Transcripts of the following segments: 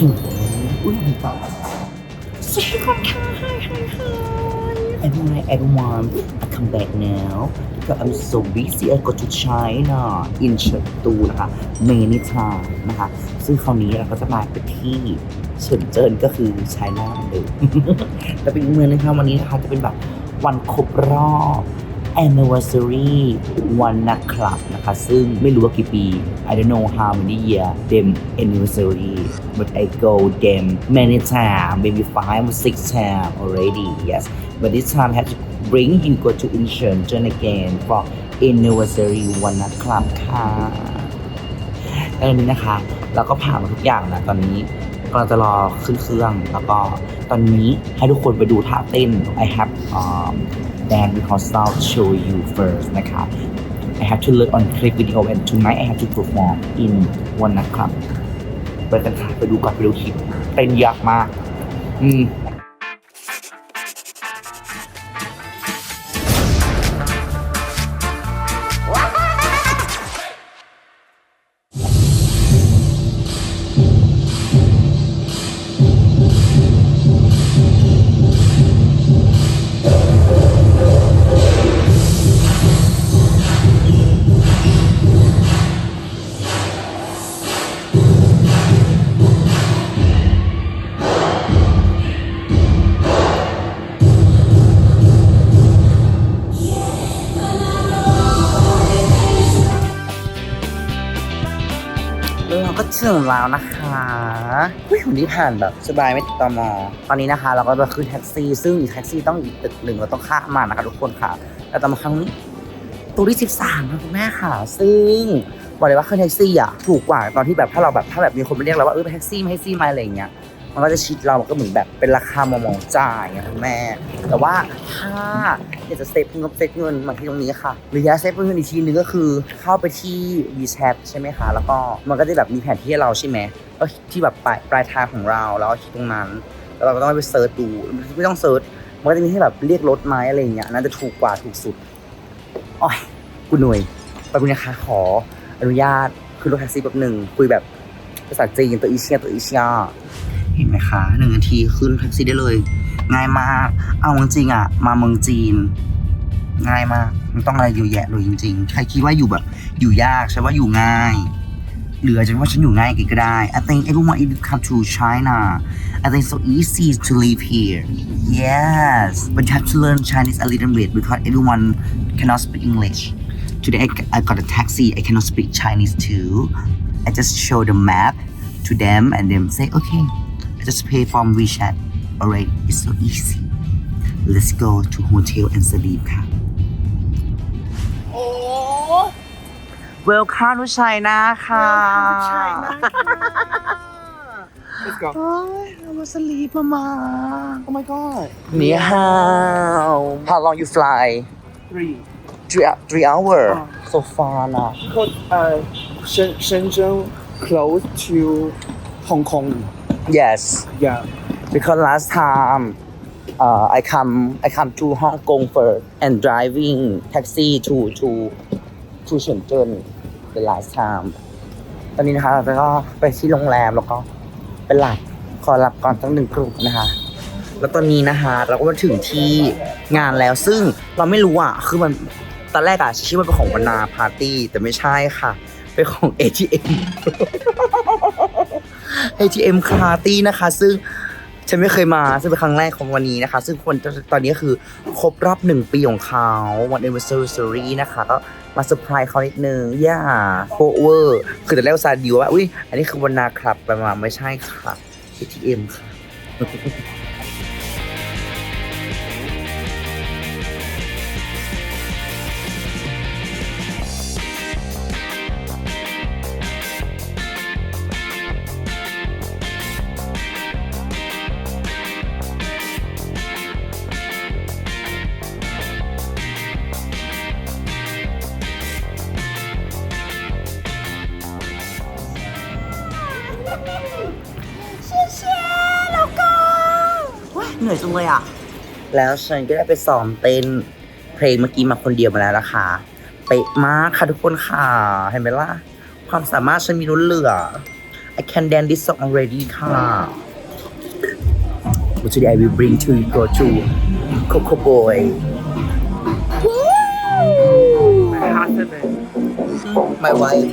อืมอุ้ยมีต่อสวัสดีคนค่ะ hi hi hi Everyone, everyone, I come back now because I'm so busy. I go to China in Chengdu นะคะ many time นะคะ ซึ่งคราวนี้เราก็จะมาไปที่เฉินเจิ้นก็คือไชน่าเหมือนเดิมแต่เป็นอีกเมืองนะคะวันนี้นะคะจะเป็นแบบวันครบรอบ anniversary วันนักคลับนะคะ ซึ่งไม่รู้ว่ากี่ปี I don't know how many year them anniversary but I go them many time maybe five or six time already yes but this time I have to bring you go to Incheon again for anniversary วันนักคลับค่ะแล้วอันนี้นะคะเราก็ผ่านมาทุกอย่างนะตอนนี้กำลังจะรอขึ้นเครื่องแล้วก็ตอนนี้ให้ทุกคนไปดูท่าเต้น I have um, dance rehearsal show you first นะครับ I have to look on clip video and tonight I have to perform in one นะครับไปกันค่ะไปดูก่อนไปดูคลิปเต้นยากมาก อืม ถึงแล้วนะคะวิวันนี้ผ่านแบบสบายไม่ติดตอมอตอนนี้นะคะ เราก็จะขึ้นแท็กซี่ ซึ่งอีกแท็กซี่ต้องอีกตึกหนึ่งเราต้องข้ามมานะคะทุกคนค่ะแต่ตอนมาครั้งนี้ตัวที่สิบสามค่ะคุณแม่ค่ะ ซึ่งบอกเลยว่าขึ้นแท็กซี่อะถูกกว่าตอนที่แบบถ้าเราแบบถ้าแบบมีคนมาเรียกเราว่าเออไปแท็กซี่ไม่ให้ซี่มาอะไรอย่างเงี้ย มันก็จะชิดเรามันก็เหมือนแบบเป็นราคามองๆจ่ายไงคุณแม่ แต่ว่าถ้าอยากจะเซฟเงินเซฟเงินมาที่ตรงนี้ค่ะ หรืออยากจะเซฟเงินอีกทีนึงก็คือเข้าไปที่ WeChat ใช่ไหมคะ แล้วก็มันก็จะแบบมีแผนที่ให้เราใช่ไหมก็ที่แบบปลายปลายทางของเราแล้วก็คลิกตรงนั้น แล้วเราก็ต้องไปเซิร์ชดูไม่ต้องเซิร์ชมันก็จะมีให้แบบเรียกรถไหมอะไรอย่างเงี้ยน่าจะถูกกว่าถูกสุดโอ้ยกูหน่วยแป๊บนึงนะคะขออนุญาตขึ้นรถแท็กซี่แป๊บหนึ่งคุยแบบภาษาจีนตัวอีเชียตัวอีเชีย เห็นไหมคะหนึ่งนาทีขึ้นแท็กซี่ได้เลย ง่ายมาก เอาจริงๆอะ มาเมืองจีน ง่ายมากไม่ต้องอะไรเยอะแยะเลยจริง ๆ ใครคิดว่าอยู่แบบ อยู่ยากใช่ว่าอยู่ง่ายหรืออาจจะว่าฉันอยู่ง่ายก็ได้ I think everyone if you come to China I think so easy to live here yes but you have to learn Chinese a little bit because everyone cannot speak English today I, I got a taxi I cannot speak Chinese too I just show the map to them and them say okay just pay from WeChat alright it's so easy let's go to hotel and sleep ค่ะ โอ้ Welcome to China ค่ะ Let's go. โอ้ยเรามาสลีปมามา Oh my god. นี่ how how long you fly Three. three three hour Oh. so far นะ Because uh, Shen, Shenzhen close to Hong Kong. Yes Yeah. because last time uh, I come I come to Hong Kong first and driving taxi to to to Shenzhen the last time ตอนนี้นะคะเราก็ไปที่โรงแรมแล้วก็ไปหลับขอหลับก่อนตั้งหนึ่งกลุ่มนะคะ แล้วตอนนี้นะคะเราก็มาถึงที่งานแล้วซึ่งเราไม่รู้อะคือมันตอนแรกอะคิดว่าเป็นของบรรณาปาร์ตี้แต่ไม่ใช่ค่ะ เป็นของ ATM ATM คาร์ตี้นะคะ ซึ่งฉันไม่เคยมาซึ่งเป็นครั้งแรกของวันนี้นะคะ ซึ่งคนตอนนี้คือครบรอบหนึ่งปีของเขาวัน anniversary นะคะ ก็มาเซอร์ไพรส์เขานิดนึงย่าโฟเวอร์ คือแต่แรกซาดิวว่า อุ้ยอันนี้คือวันนาครับประมาไม่ใช่ค่ะ ATM ค่ะ แล้วฉันก็ได้ไปซ้อมเต้นเพลงเมื่อกี้มาคนเดียวมาแล้วนะคะเป๊ะมากค่ะทุกคนค่ะ เห็นไหมล่ะ ความสามารถฉันมีล้นเหลือ I can dance this song already ค่ะ But today I will bring to you go to Coco Boy My wife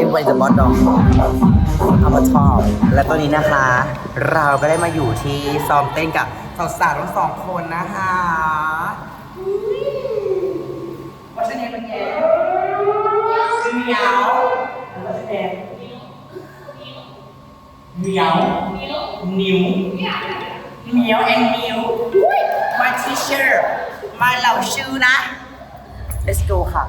Everybody the bottom I'm a top และตอนนี้นะคะ เราก็ได้มาอยู่ที่ซ้อมเต้นกับ สาวๆทั้งสองคนนะคะว่าชนี้เป็นไงเหมียวเหมียวนิ้วเหมียวแอนนิ้ว my teacher มาเหล่าชื่อนะ let's go ค่ะ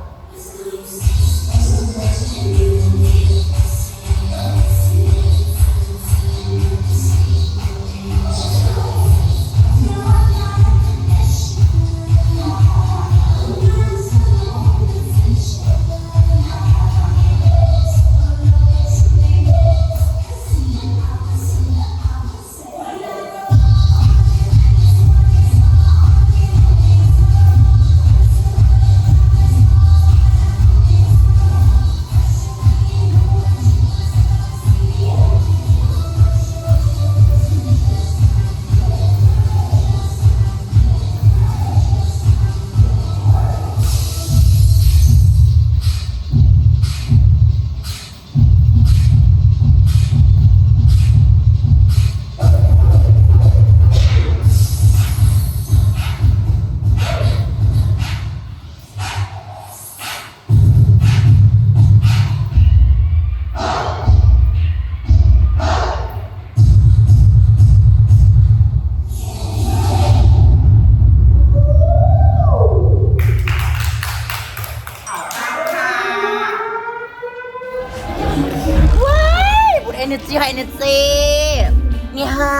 นี่ฮา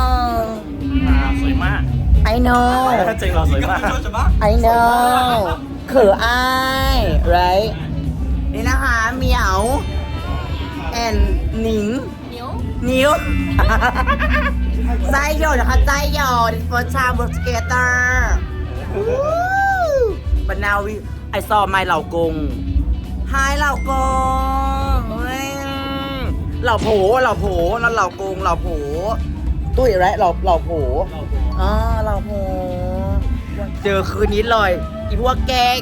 วสวยมาก I know ถ้าจริงเราสวยมาก I know เขออาย right นี่นะคะเหมียว and หนิงนิ้วนิ้วใจโยนะคะใจโย this first time work together Woo! but now we I saw my เหล่ากง Hi เหล่ากง เหล่าโผเหล่าโผนั่นเหล่ากงเหล่าโผตุ้ยไรเหล่าเหล่าโผอ๋อเหล่าโผเจอคืนนี้เลยอีพวกแกง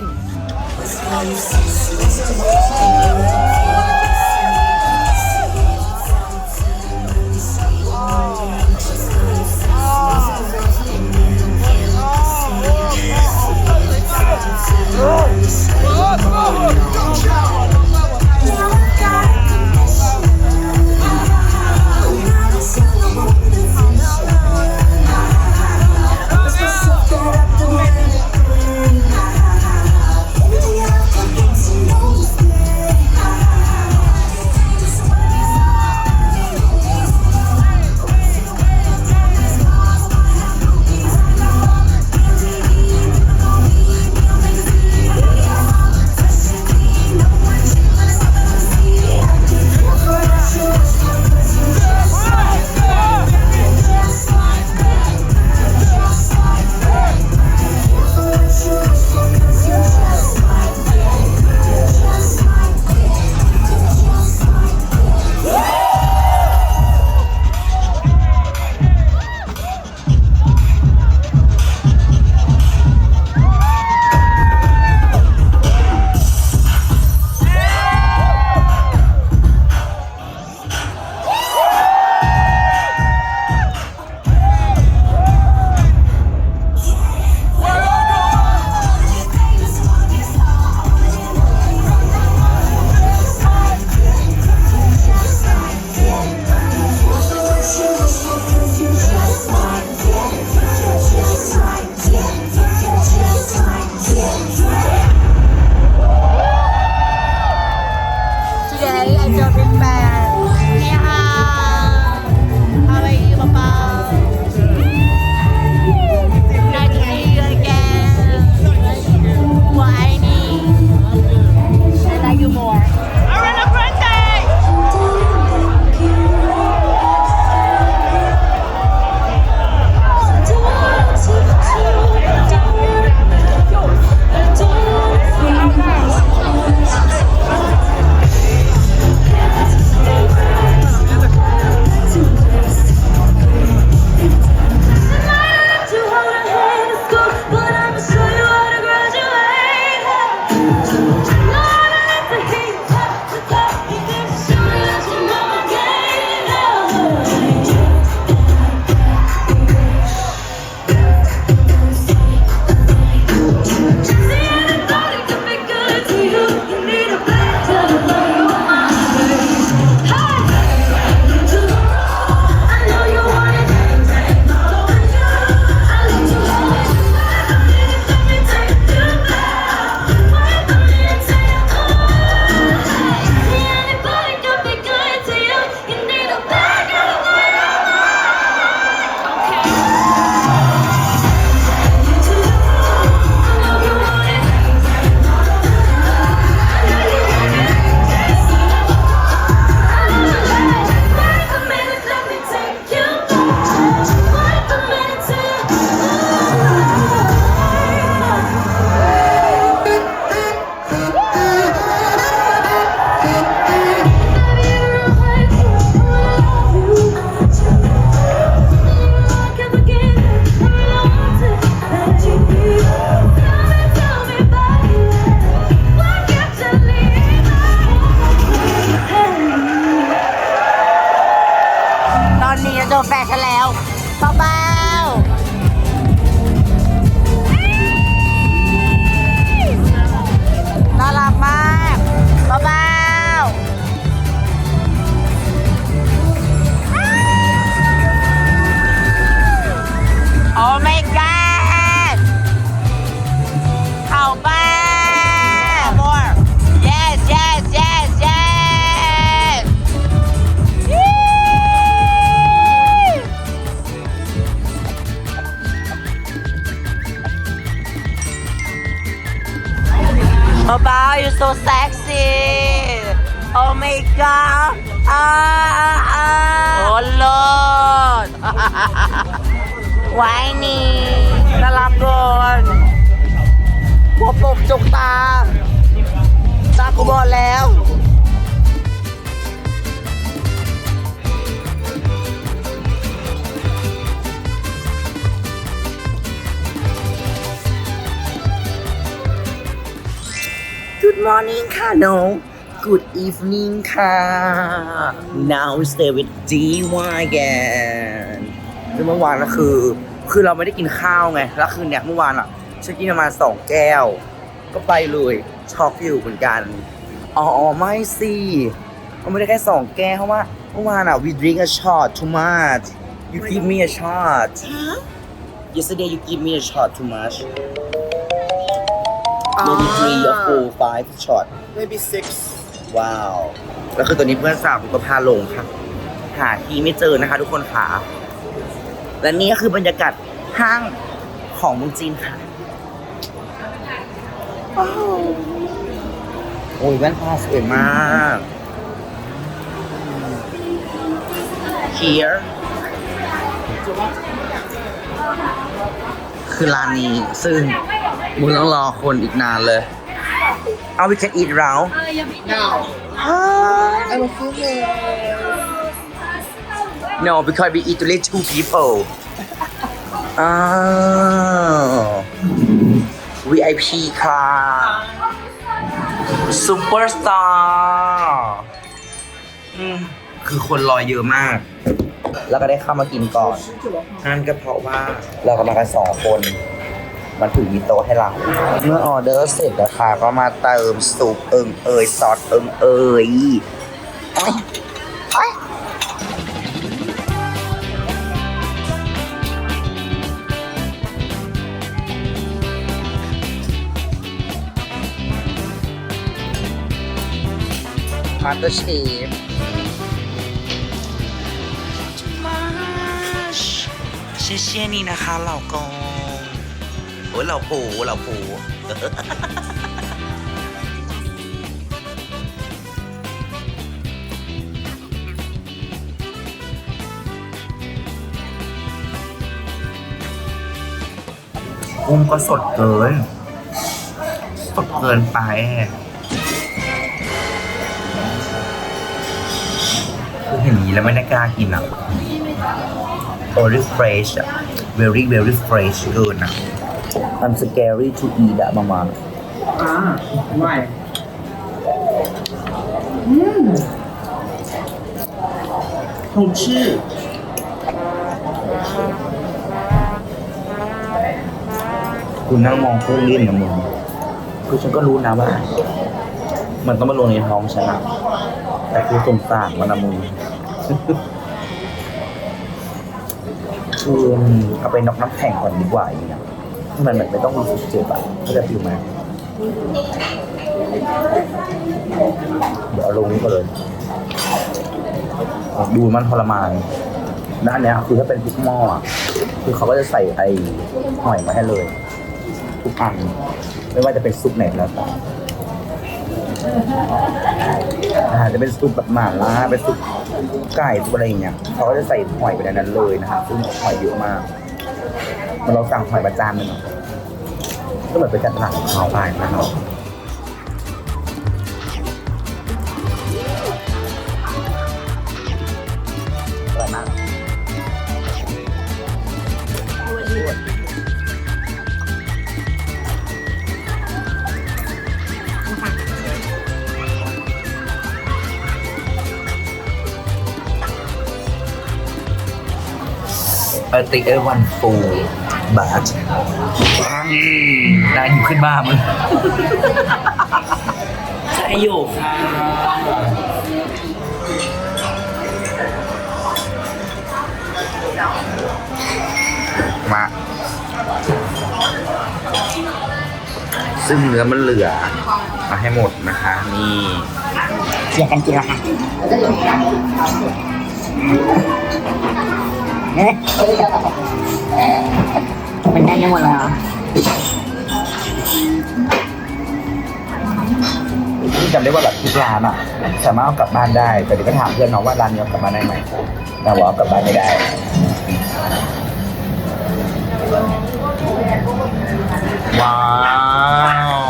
Good morning ค่ะ no Good evening ค่ะ Now we stay with DY again ซึ่งเมื่อวานก็คือ คือเราไม่ได้กินข้าวไง แล้วคืนเนี้ยเมื่อวานอะฉันกินประมาณสองแก้ว ก็ไปเลยช็อกอยู่เหมือนกัน อ๋อไม่สิมันไม่ได้แค่สองแก้วเพราะว่าเมื่อวานอะ we drink a shot too much you give me a shot yesterday you give me a shot too much maybe three or four five shot maybe six ว้าว แล้วคือตัวนี้เพื่อนสาวผมก็พาลงค่ะ หาที่ไม่เจอนะคะทุกคนค่ะ และนี่ก็คือบรรยากาศห้างของเมืองจีนค่ะว้าวโอ้ยแว่นตาสวยมาก here คือร้านนี้ซึ่ง มึงต้องรอคนอีกนานเลย เอา we can eat round now Hi. I'm a female No, because we eat only two people. Oh. VIP ค่ะ Superstar อืมคือคนรอเยอะมาก แล้วก็ได้เข้ามากินก่อน นั่นก็เพราะว่าเรากำลังกันสองคน มันถือมีโต๊ะให้เรา เมื่อออเดอร์เสร็จนะคะก็มาเติมซุปเอิงเอ่ยซอสเอิงเอ่ยมาสเตอร์เชฟเชเชนี่นะคะเหาก โอ้ยเราปูเราปูกุ้งก็สดเกิน สดเกินไป คือเห็นนี้แล้วไม่ได้กล้ากินอะ very fresh อะ very very fresh เกินอะ I'm scary to eat อะประมาณ ah why 好吃คุณนั่งมองเครื่องเล่นนะมึงคือฉันก็รู้นะว่า มันต้องมาลงในท้องฉันอะแต่คือสงสารมันนะมึง คือเอาไปนอกน้ำแข็งก่อนดีกว่าอย่างเงี้ย มันแบบไม่ต้องรู้สึกเจ็บอะเข้าใจฟิลไหมเดี๋ยวเอลงนี้ก็เลย ดูมันทรมาน ด้านเนี้ย คือถ้าเป็นพริกหม้ออะคือเขาก็จะใส่ไอ้หอยมาให้เลย ทุกอัน ไม่ว่าจะเป็นซุปไหนแล้วแต่อาจจะเป็นซุปแบบหม่าล่าเป็นซุปไก่ซุปอะไรอย่างเงี้ยเขาก็จะใส่หอยไปในนั้นเลยนะครับซึ่งหอยเยอะมาก เราสั่งหอยประจานหนึงอะก็เหมือนเป็นการตลาดของเขาไปนะครับอร่อยมาก a t think everyone full but นายอยู่ขึ้นบ้ามึงใช่อยู่ค่ะมา ซึ่งเนื้อมันเหลือ มาให้หมดนะคะ นี่เสียกันจริงละค่ะ มันแน่ยังหมดเลยเหรอที่จำได้ว่าแบบทุกร้านอะ สามารถเอากลับบ้านได้ แต่เดี๋ยวก็ถามเพื่อนน้องว่าร้านนี้เอากลับบ้านได้ไหมแต่ว่าเอากลับบ้านไม่ได้ ว้าว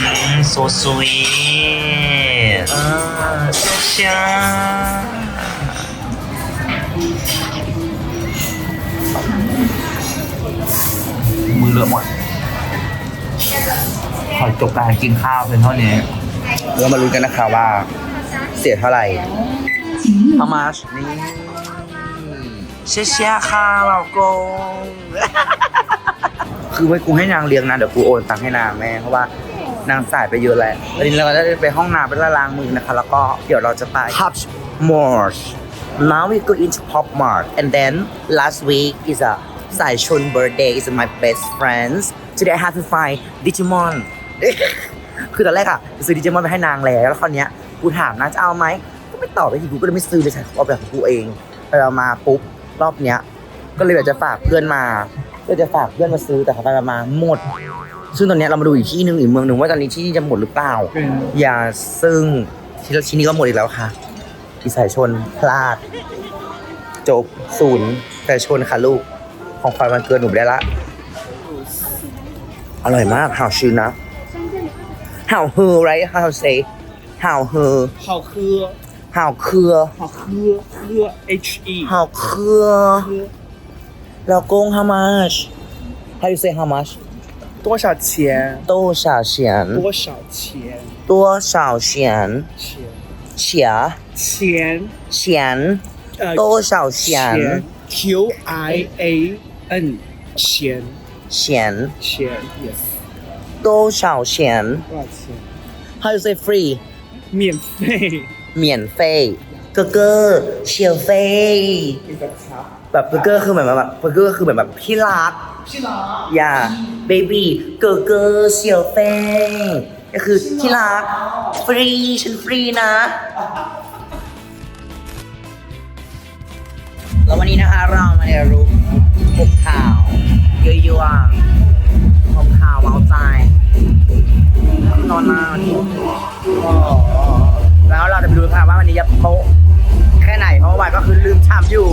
อืม so sweet อ่า so shy เลอะหมด ขอจบการกินข้าวเพียงเท่านี้เรามาลุ้นกันนะคะว่า เสียเท่าไหร่ How much นี่เชียเชียค่ะเราโกง คือไว้กูให้นางเลี้ยงนะ เดี๋ยวกูโอนตังค์ให้นางแม่เพราะว่านางจ่ายไปเยอะแล้ววันนี้เราก็ได้ไปห้องน้ำไปล้างมือนะคะ แล้วก็เดี๋ยวเราจะไป Pop Mart now we go into Pop Mart and then last week is a สายชน birthday is my best friends today I have to find Digimon คือตอนแรกอะจะซื้อดิจิมอนไปให้นางแล้วแล้วคราวเนี้ยกูถามนางจะเอาไหมก็ไม่ตอบไปทีกูก็เลยไม่ซื้อเลยฉันเอาแบบของกูเองไปเอามาปุ๊บรอบเนี้ย ก็เลยอยากจะฝากเพื่อนมาก็จะฝากเพื่อนมาซื้อแต่เขาไปมาหมด ซึ่งตอนเนี้ยเรามาดูอีกที่หนึ่งอีกเมืองหนึ่งว่าตอนนี้ที่นี่จะหมดหรือเปล่า อย่าซึ่งที่ที่นี่ก็หมดอีกแล้วค่ะอีสายชนพลาด จบศูนย์แต่ชนค่ะลูก ของขวัญวันเกิดหนูได้ละ อร่อยมากห่าวชื่อนะห่าวเฮอ right how to say ห่าวเฮอ 好喝， ห่าวเครือ 好喝，喝 H E， ห่าวเครือ 喝 แล้วกง how much how you say how much 多少钱？多少钱多少钱？多少钱钱钱钱钱呃多少钱钱 Q I A N 钱钱钱 yes 多少钱多少钱？ how you say free 免费。免费哥哥小费你的茶 แบบเบอร์เกอร์คือเหมือนแบบเบอร์เกอร์คือเหมือนแบบพี่รัก พี่รัก อย่าเบบี้เกอร์เกอร์เซียวเฟ่ก็คือที่รัก ฟรี ฉันฟรีนะ แล้ววันนี้นะคะเรามาเรียนรู้ พบข่าวยั่วๆพบข่าวเมาใจนอนมาวันนี้แล้วเราจะไปดูกันว่าวันนี้จะโป๊ะแค่ไหนเพราะว่าวันก็คือลืมชามอยู่